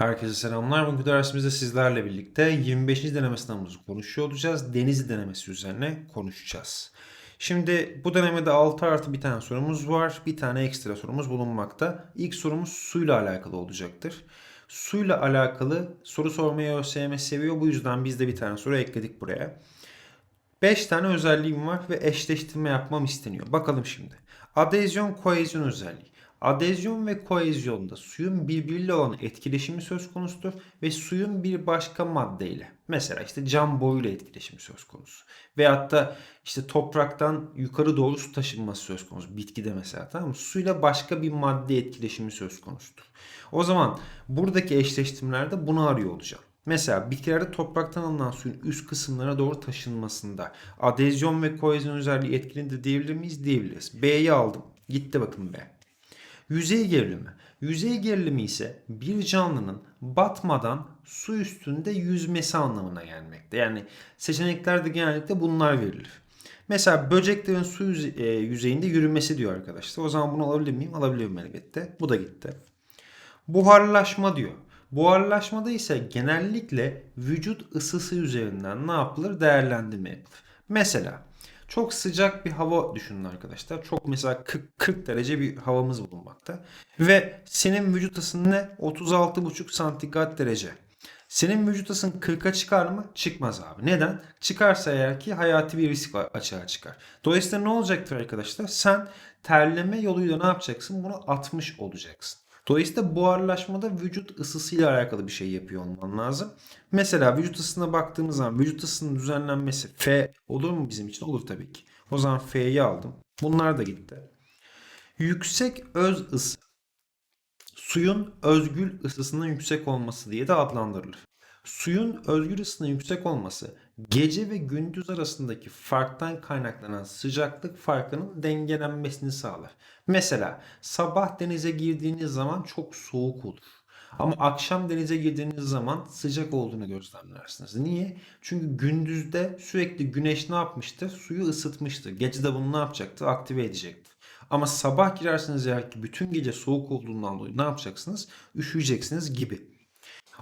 Herkese selamlar. Bugünkü dersimizde sizlerle birlikte 25. deneme sınavımızı konuşuyor olacağız. Denizli denemesi üzerine konuşacağız. Şimdi bu denemede 6 artı bir tane sorumuz var. Bir tane ekstra sorumuz bulunmakta. İlk sorumuz suyla alakalı olacaktır. Suyla alakalı soru sormayı ÖSYM seviyor. Bu yüzden biz de bir tane soru ekledik buraya. 5 tane özelliğim var ve eşleştirme yapmam isteniyor. Bakalım şimdi. Adezyon kohezyon özelliği. Adezyon ve kohezyonda suyun birbiriyle olan etkileşimi söz konusudur ve suyun bir başka maddeyle mesela işte cam boyuyla etkileşimi söz konusu. Veyahut da işte topraktan yukarı doğru su taşınması söz konusu. Bitkide mesela tamam mı? Suyla başka bir madde etkileşimi söz konusudur. O zaman buradaki eşleştirmelerde bunu arıyor olacağım. Mesela bitkilerde topraktan alınan suyun üst kısımlara doğru taşınmasında adezyon ve kohezyon özelliği etkilidir diyebilir miyiz? Diyebiliriz. B'yi aldım. Gitti bakın B. Yüzey gerilimi. Yüzey gerilimi ise bir canlının batmadan su üstünde yüzmesi anlamına gelmekte. Yani seçeneklerde genellikle bunlar verilir. Mesela böceklerin su e, yüzeyinde yürümesi diyor arkadaşlar. O zaman bunu alabilir miyim? Alabilirim elbette. Bu da gitti. Buharlaşma diyor. Buharlaşmada ise genellikle vücut ısısı üzerinden ne yapılır? Değerlendirme yapılır. Mesela çok sıcak bir hava düşünün arkadaşlar. Çok mesela 40, 40 derece bir havamız bulunmakta. Ve senin vücut ısın ne? 36,5 santigrat derece. Senin vücut ısın 40'a çıkar mı? Çıkmaz abi. Neden? Çıkarsa eğer ki hayati bir risk açığa çıkar. Dolayısıyla ne olacaktır arkadaşlar? Sen terleme yoluyla ne yapacaksın? Bunu atmış olacaksın. Dolayısıyla buharlaşmada vücut ısısıyla alakalı bir şey yapıyor olman lazım. Mesela vücut ısısına baktığımız zaman vücut ısısının düzenlenmesi F olur mu bizim için? Olur tabii ki. O zaman F'yi aldım. Bunlar da gitti. Yüksek öz ısı. Suyun özgül ısısının yüksek olması diye de adlandırılır. Suyun özgül ısısının yüksek olması gece ve gündüz arasındaki farktan kaynaklanan sıcaklık farkının dengelenmesini sağlar. Mesela sabah denize girdiğiniz zaman çok soğuk olur. Ama akşam denize girdiğiniz zaman sıcak olduğunu gözlemlersiniz. Niye? Çünkü gündüzde sürekli güneş ne yapmıştır? Suyu ısıtmıştır. Gece de bunu ne yapacaktır? Aktive edecektir. Ama sabah girersiniz eğer ki bütün gece soğuk olduğundan dolayı ne yapacaksınız? Üşüyeceksiniz gibi.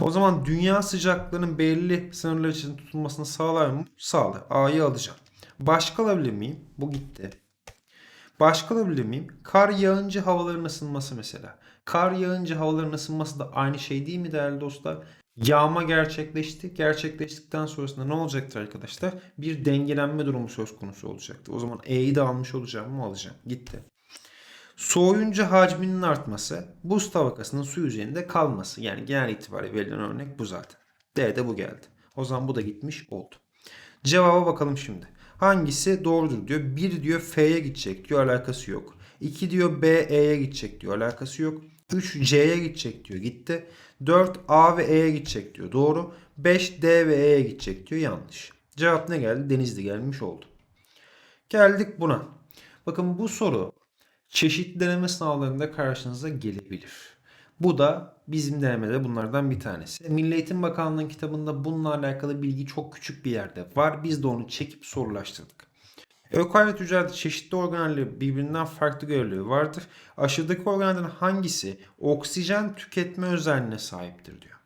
O zaman dünya sıcaklığının belirli sınırlar için tutulmasını sağlar mı? Sağlar. A'yı alacağım. Başka alabilir miyim? Bu gitti. Başka alabilir miyim? Kar yağınca havaların ısınması mesela. Kar yağınca havaların ısınması da aynı şey değil mi değerli dostlar? Yağma gerçekleşti. Gerçekleştikten sonrasında ne olacaktır arkadaşlar? Bir dengelenme durumu söz konusu olacaktır. O zaman E'yi de almış olacağım mı? Alacağım. Gitti. Soğuyunca hacminin artması, buz tabakasının su yüzeyinde kalması. Yani genel itibariyle verilen örnek bu zaten. D'de bu geldi. O zaman bu da gitmiş oldu. Cevaba bakalım şimdi. Hangisi doğrudur diyor. 1 diyor F'ye gidecek diyor alakası yok. 2 diyor B E'ye gidecek diyor alakası yok. 3 C'ye gidecek diyor gitti. 4 A ve E'ye gidecek diyor doğru. 5 D ve E'ye gidecek diyor yanlış. Cevap ne geldi? Denizli gelmiş oldu. Geldik buna. Bakın bu soru çeşitli deneme sınavlarında karşınıza gelebilir. Bu da bizim denemede bunlardan bir tanesi. Milli Eğitim Bakanlığı'nın kitabında bununla alakalı bilgi çok küçük bir yerde var. Biz de onu çekip sorulaştırdık. Ökaryot hücrelerde çeşitli organellerin birbirinden farklı görevleri vardır. Aşağıdaki organellerin hangisi oksijen tüketme özelliğine sahiptir diyor.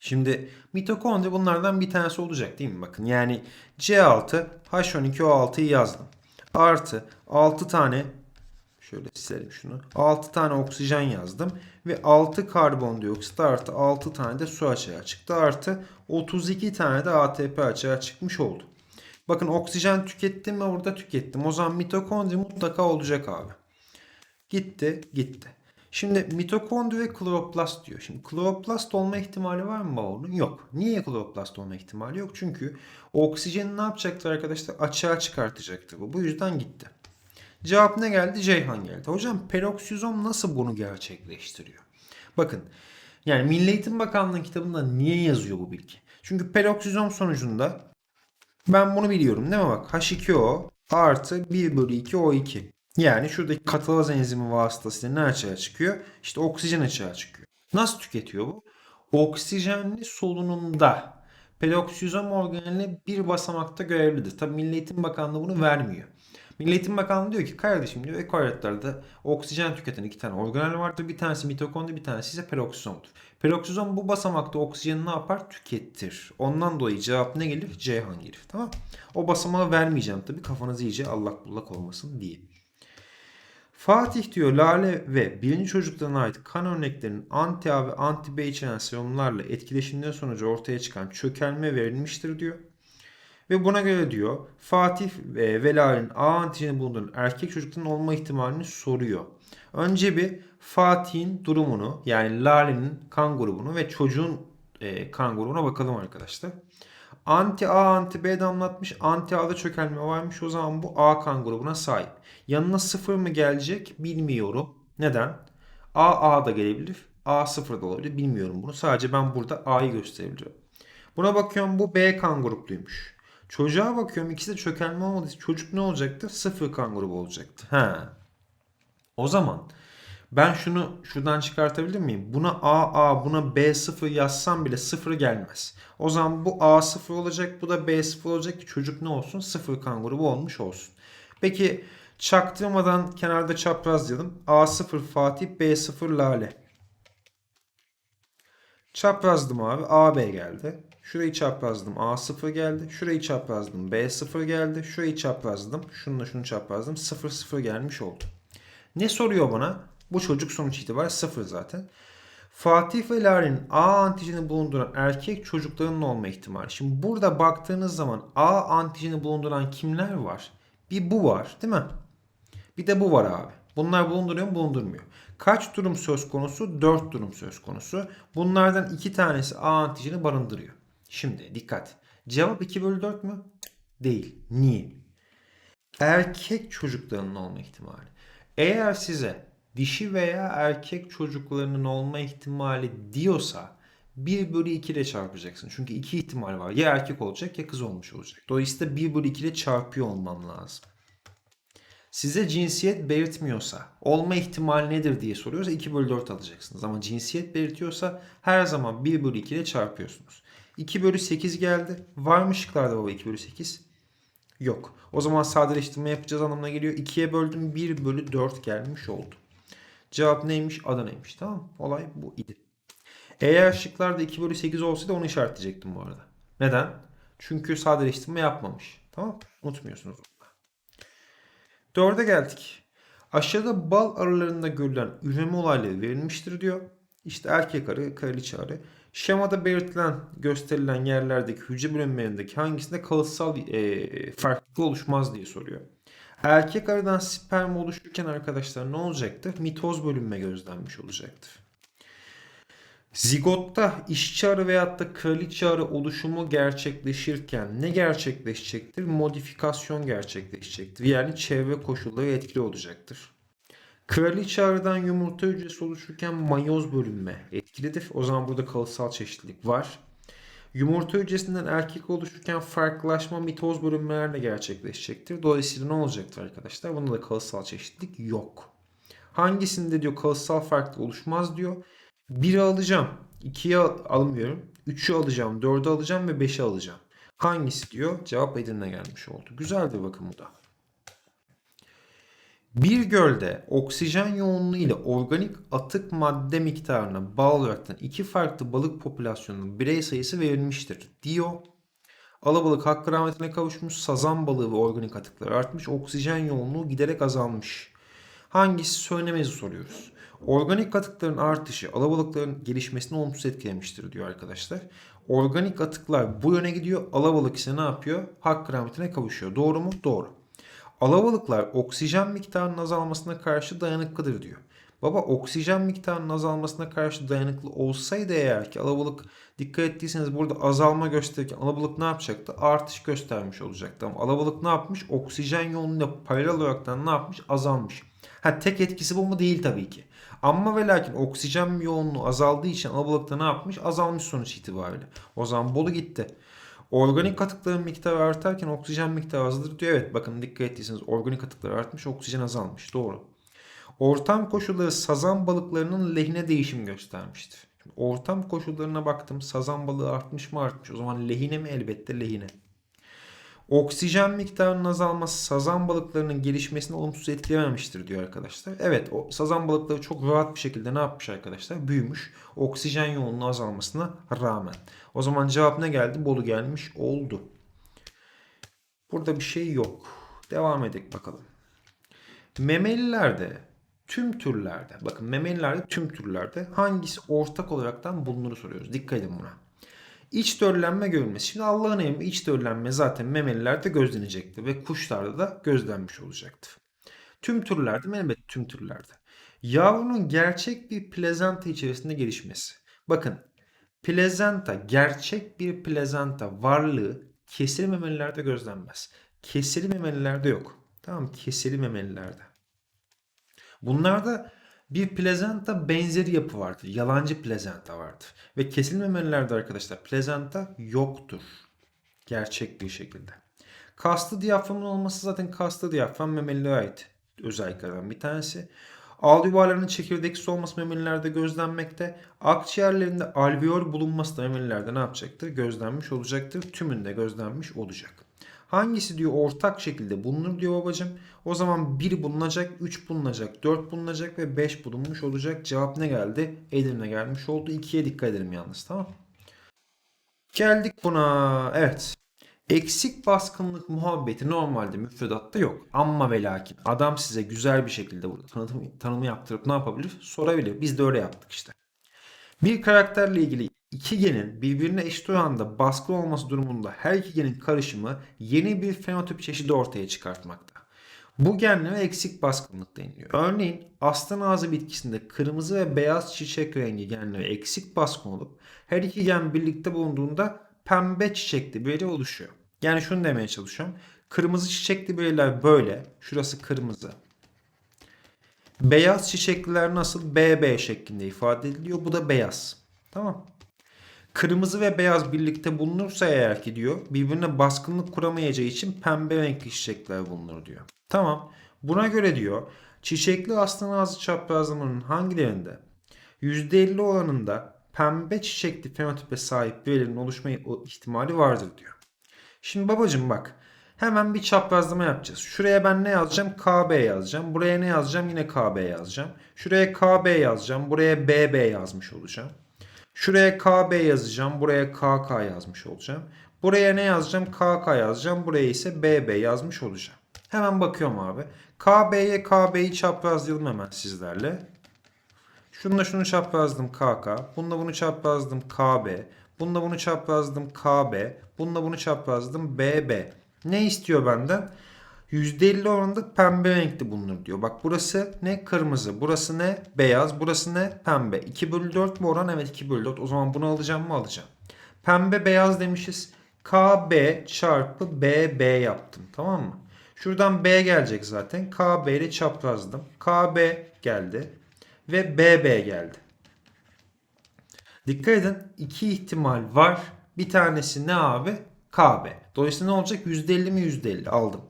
Şimdi mitokondri bunlardan bir tanesi olacak değil mi? Bakın yani C6 H12O6'yı yazdım. Artı 6 tane Şöyle silelim şunu. 6 tane oksijen yazdım. Ve 6 karbondioksit artı 6 tane de su açığa çıktı. Artı 32 tane de ATP açığa çıkmış oldu. Bakın oksijen tükettim mi orada tükettim. O zaman mitokondri mutlaka olacak abi. Gitti gitti. Şimdi mitokondri ve kloroplast diyor. Şimdi kloroplast olma ihtimali var mı Bavul'un? Yok. Niye kloroplast olma ihtimali yok? Çünkü oksijeni ne yapacaktır arkadaşlar? Açığa çıkartacaktır bu. Bu yüzden gitti. Cevap ne geldi? Ceyhan geldi. Hocam peroksizom nasıl bunu gerçekleştiriyor? Bakın yani Milli Eğitim Bakanlığı kitabında niye yazıyor bu bilgi? Çünkü peroksizom sonucunda ben bunu biliyorum değil mi bak H2O artı 1 bölü 2 O2. Yani şuradaki katılaz enzimi vasıtasıyla ne açığa çıkıyor? İşte oksijen açığa çıkıyor. Nasıl tüketiyor bu? Oksijenli solunumda peroksizom organeli bir basamakta görevlidir. Tabi Milli Eğitim Bakanlığı bunu vermiyor. Milli Eğitim Bakanlığı diyor ki kardeşim diyor ekoretlerde oksijen tüketen iki tane organel vardır. Bir tanesi mitokondri bir tanesi ise peroksizomdur. Peroksizom bu basamakta oksijeni ne yapar? Tükettir. Ondan dolayı cevap ne gelir? Ceyhan gelir. Tamam O basamağı vermeyeceğim tabii kafanız iyice allak bullak olmasın diye. Fatih diyor Lale ve birinci çocuklarına ait kan örneklerinin anti A ve anti B içeren serumlarla etkileşimleri sonucu ortaya çıkan çökelme verilmiştir diyor. Ve buna göre diyor Fatih ve ve Lale'nin A antijeni bulunduğun erkek çocukların olma ihtimalini soruyor. Önce bir Fatih'in durumunu yani Lale'nin kan grubunu ve çocuğun e, kan grubuna bakalım arkadaşlar. Anti A anti B damlatmış. Anti A'da çökelme varmış. O zaman bu A kan grubuna sahip. Yanına sıfır mı gelecek bilmiyorum. Neden? A A da gelebilir. A sıfır da olabilir. Bilmiyorum bunu. Sadece ben burada A'yı gösterebiliyorum. Buna bakıyorum bu B kan grupluymuş. Çocuğa bakıyorum ikisi de çökelme olmadığı çocuk ne olacaktır? Sıfır kan grubu olacaktı. Ha. O zaman ben şunu şuradan çıkartabilir miyim? Buna AA, buna B0 yazsam bile 0 gelmez. O zaman bu A0 olacak, bu da B0 olacak ki çocuk ne olsun? 0 kan grubu olmuş olsun. Peki çaktırmadan kenarda çaprazlayalım. A0 Fatih, B0 Lale. Çaprazladım abi. AB geldi. Şurayı çaprazladım. A0 geldi. Şurayı çaprazladım. B0 geldi. Şurayı çaprazladım. Şununla şunu çaprazladım. 0 0 gelmiş oldu. Ne soruyor bana? Bu çocuk sonuç itibariyle 0 zaten. Fatih ve Lare'nin A antijeni bulunduran erkek çocuklarının olma ihtimali. Şimdi burada baktığınız zaman A antijeni bulunduran kimler var? Bir bu var değil mi? Bir de bu var abi. Bunlar bulunduruyor mu? Bulundurmuyor. Kaç durum söz konusu? 4 durum söz konusu. Bunlardan iki tanesi A antijeni barındırıyor. Şimdi dikkat. Cevap 2 bölü 4 mü? Değil. Niye? Erkek çocuklarının olma ihtimali. Eğer size dişi veya erkek çocuklarının olma ihtimali diyorsa 1 bölü 2 ile çarpacaksın. Çünkü iki ihtimal var. Ya erkek olacak ya kız olmuş olacak. Dolayısıyla 1 bölü 2 ile çarpıyor olmam lazım. Size cinsiyet belirtmiyorsa olma ihtimali nedir diye soruyorsa 2 bölü 4 alacaksınız. Ama cinsiyet belirtiyorsa her zaman 1 bölü 2 ile çarpıyorsunuz. 2 bölü 8 geldi. Var mı şıklarda baba 2 bölü 8? Yok. O zaman sadeleştirme yapacağız anlamına geliyor. 2'ye böldüm 1 bölü 4 gelmiş oldu. Cevap neymiş? Adana'ymış. Tamam Olay bu idi. Eğer şıklarda 2 bölü 8 olsaydı onu işaretleyecektim bu arada. Neden? Çünkü sadeleştirme yapmamış. Tamam Unutmuyorsunuz. 4'e geldik. Aşağıda bal arılarında görülen üreme olayları verilmiştir diyor. İşte erkek arı, kraliçe arı. Şemada belirtilen, gösterilen yerlerdeki hücre bölünmelerindeki hangisinde kalıtsal e, farklılık oluşmaz diye soruyor. Erkek arıdan sperm oluşurken arkadaşlar ne olacaktır? Mitoz bölünme gözlenmiş olacaktır. Zigotta işçi arı veyahut da kraliçe arı oluşumu gerçekleşirken ne gerçekleşecektir? Modifikasyon gerçekleşecektir. Yani çevre koşulları etkili olacaktır. Kraliçe yumurta hücresi oluşurken mayoz bölünme etkilidir. O zaman burada kalıtsal çeşitlilik var. Yumurta hücresinden erkek oluşurken farklılaşma mitoz bölünmelerle gerçekleşecektir. Dolayısıyla ne olacaktır arkadaşlar? Bunda da kalıtsal çeşitlilik yok. Hangisinde diyor kalıtsal farklılık oluşmaz diyor. 1'i alacağım. 2'yi almıyorum. 3'ü alacağım. 4'ü alacağım ve 5'i alacağım. Hangisi diyor? Cevap Edirne gelmiş oldu. Güzeldir bakın bu da. Bir gölde oksijen yoğunluğu ile organik atık madde miktarına bağlı olarak iki farklı balık popülasyonunun birey sayısı verilmiştir diyor. Alabalık hakkı rahmetine kavuşmuş, sazan balığı ve organik atıklar artmış, oksijen yoğunluğu giderek azalmış. Hangisi söylemezi soruyoruz. Organik atıkların artışı alabalıkların gelişmesini olumsuz etkilemiştir diyor arkadaşlar. Organik atıklar bu yöne gidiyor. Alabalık ise ne yapıyor? Hakkı rahmetine kavuşuyor. Doğru mu? Doğru. Alabalıklar oksijen miktarının azalmasına karşı dayanıklıdır diyor. Baba oksijen miktarının azalmasına karşı dayanıklı olsaydı eğer ki alabalık dikkat ettiyseniz burada azalma gösterirken alabalık ne yapacaktı? Artış göstermiş olacaktı. Ama alabalık ne yapmış? Oksijen yoğunluğuyla paralel olarak ne yapmış? Azalmış. Ha tek etkisi bu mu? Değil tabii ki. Ama ve lakin oksijen yoğunluğu azaldığı için alabalıkta ne yapmış? Azalmış sonuç itibariyle. O zaman bolu gitti. Organik atıkların miktarı artarken oksijen miktarı azalır diyor. Evet bakın dikkat ettiyseniz organik atıklar artmış, oksijen azalmış. Doğru. Ortam koşulları sazan balıklarının lehine değişim göstermiştir. Ortam koşullarına baktım. Sazan balığı artmış mı artmış. O zaman lehine mi? Elbette lehine. Oksijen miktarının azalması sazan balıklarının gelişmesini olumsuz etkilememiştir diyor arkadaşlar. Evet o sazan balıkları çok rahat bir şekilde ne yapmış arkadaşlar? Büyümüş. Oksijen yoğunluğu azalmasına rağmen. O zaman cevap ne geldi? Bolu gelmiş oldu. Burada bir şey yok. Devam edelim bakalım. Memelilerde tüm türlerde bakın memelilerde tüm türlerde hangisi ortak olaraktan bulunur soruyoruz. Dikkat edin buna. İç döllenme görülmesi. Şimdi Allah'ın emri iç döllenme zaten memelilerde gözlenecekti ve kuşlarda da gözlenmiş olacaktı. Tüm türlerde mi? elbette tüm türlerde. Yavrunun gerçek bir plezanta içerisinde gelişmesi. Bakın plezanta gerçek bir plezanta varlığı kesili memelilerde gözlenmez. Kesili memelilerde yok. Tamam kesili memelilerde. Bunlarda bir plezanta benzeri yapı vardır. Yalancı plezanta vardır. Ve kesilmemelilerde arkadaşlar plezanta yoktur. Gerçek bir şekilde. Kastı diyaframın olması zaten kastı diyafram memelilere ait özelliklerden bir tanesi. Ağıl yuvarlarının çekirdeksiz olması memelilerde gözlenmekte. Akciğerlerinde alveol bulunması da memelilerde ne yapacaktır? Gözlenmiş olacaktır. Tümünde gözlenmiş olacak. Hangisi diyor ortak şekilde bulunur diyor babacım. O zaman 1 bulunacak, 3 bulunacak, 4 bulunacak ve 5 bulunmuş olacak. Cevap ne geldi? Edirne gelmiş oldu. 2'ye dikkat edelim yalnız tamam Geldik buna. Evet. Eksik baskınlık muhabbeti normalde müfredatta yok. Amma ve lakin adam size güzel bir şekilde burada tanıtım, tanımı yaptırıp ne yapabilir? Sorabilir. Biz de öyle yaptık işte. Bir karakterle ilgili iki genin birbirine eşit oranda baskın olması durumunda her iki genin karışımı yeni bir fenotip çeşidi ortaya çıkartmakta. Bu genlere eksik baskınlık deniliyor. Örneğin aslan ağzı bitkisinde kırmızı ve beyaz çiçek rengi genleri eksik baskın olup her iki gen birlikte bulunduğunda pembe çiçekli bir oluşuyor. Yani şunu demeye çalışıyorum. Kırmızı çiçekli bireyler böyle. Şurası kırmızı. Beyaz çiçekliler nasıl? BB şeklinde ifade ediliyor. Bu da beyaz. Tamam. Kırmızı ve beyaz birlikte bulunursa eğer ki diyor birbirine baskınlık kuramayacağı için pembe renkli çiçekler bulunur diyor. Tamam. Buna göre diyor çiçekli aslan ağzı çaprazlamanın hangilerinde %50 oranında pembe çiçekli fenotipe sahip bireylerin oluşma ihtimali vardır diyor. Şimdi babacım bak hemen bir çaprazlama yapacağız. Şuraya ben ne yazacağım? KB yazacağım. Buraya ne yazacağım? Yine KB yazacağım. Şuraya KB yazacağım. Buraya BB yazmış olacağım. Şuraya KB yazacağım. Buraya KK yazmış olacağım. Buraya ne yazacağım? KK yazacağım. Buraya ise BB yazmış olacağım. Hemen bakıyorum abi. KB'ye KB'yi çaprazlayalım hemen sizlerle. Şununla şunu çaprazladım KK. Bununla bunu çaprazladım KB. Bununla bunu çaprazladım KB. Bununla bunu çaprazladım BB. Ne istiyor benden? %50 oranında pembe renkli bulunur diyor. Bak burası ne? Kırmızı. Burası ne? Beyaz. Burası ne? Pembe. 2 bölü 4 mu oran? Evet 2 bölü 4. O zaman bunu alacağım mı? Alacağım. Pembe beyaz demişiz. KB çarpı BB yaptım. Tamam mı? Şuradan B gelecek zaten. KB ile çaprazladım. KB geldi. Ve BB geldi. Dikkat edin. iki ihtimal var. Bir tanesi ne abi? KB. Dolayısıyla ne olacak? %50 mi %50 aldım.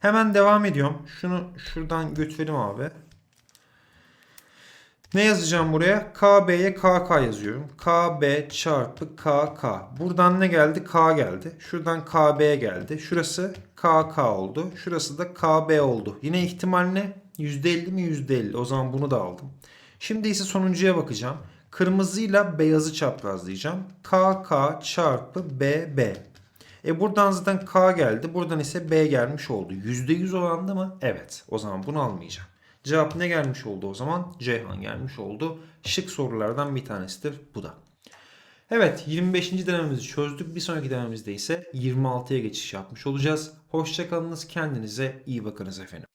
Hemen devam ediyorum. Şunu şuradan götürelim abi. Ne yazacağım buraya? KB'ye KK yazıyorum. KB çarpı KK. Buradan ne geldi? K geldi. Şuradan KB'ye geldi. Şurası KK oldu. Şurası da KB oldu. Yine ihtimal ne? %50 mi %50? O zaman bunu da aldım. Şimdi ise sonuncuya bakacağım. Kırmızıyla beyazı çaprazlayacağım. KK çarpı BB. E buradan zaten K geldi. Buradan ise B gelmiş oldu. %100 oranda mı? Evet. O zaman bunu almayacağım. Cevap ne gelmiş oldu o zaman? Ceyhan gelmiş oldu. Şık sorulardan bir tanesidir bu da. Evet 25. denememizi çözdük. Bir sonraki denememizde ise 26'ya geçiş yapmış olacağız. Hoşçakalınız. Kendinize iyi bakınız efendim.